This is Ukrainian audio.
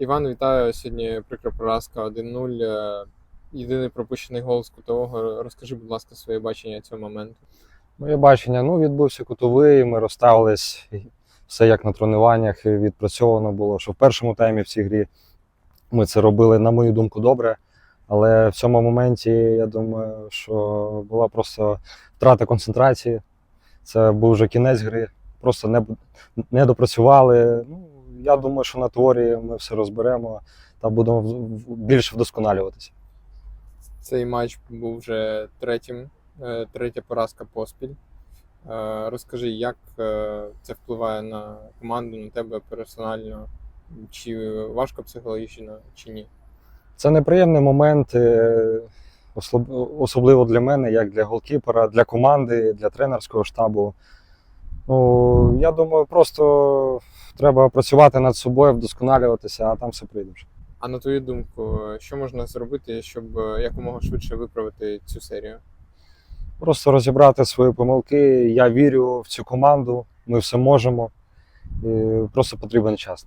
Іван, вітаю. Сьогодні прикра поразка 1-0. Е, Єдиний пропущений гол з кутового. Розкажи, будь ласка, своє бачення цього моменту. Моє бачення, ну, відбувся кутовий, ми розставились, все як на тренуваннях, відпрацьовано було, що в першому таймі в цій грі ми це робили, на мою думку, добре. Але в цьому моменті, я думаю, що була просто втрата концентрації. Це був вже кінець гри, просто не, не допрацювали. Ну, я думаю, що на теорії ми все розберемо та будемо більше вдосконалюватися. Цей матч був вже третім, е, третя поразка поспіль. Е, Розкажи, як е, це впливає на команду, на тебе персонально? Чи важко психологічно, чи ні? Це неприємний момент, особливо для мене, як для голкіпера, для команди, для тренерського штабу. Ну, я думаю, просто треба працювати над собою, вдосконалюватися, а там все прийде. вже. А на твою думку, що можна зробити, щоб е, якомога швидше виправити цю серію? Просто розібрати свої помилки. Я вірю в цю команду, ми все можемо. І просто потрібен час.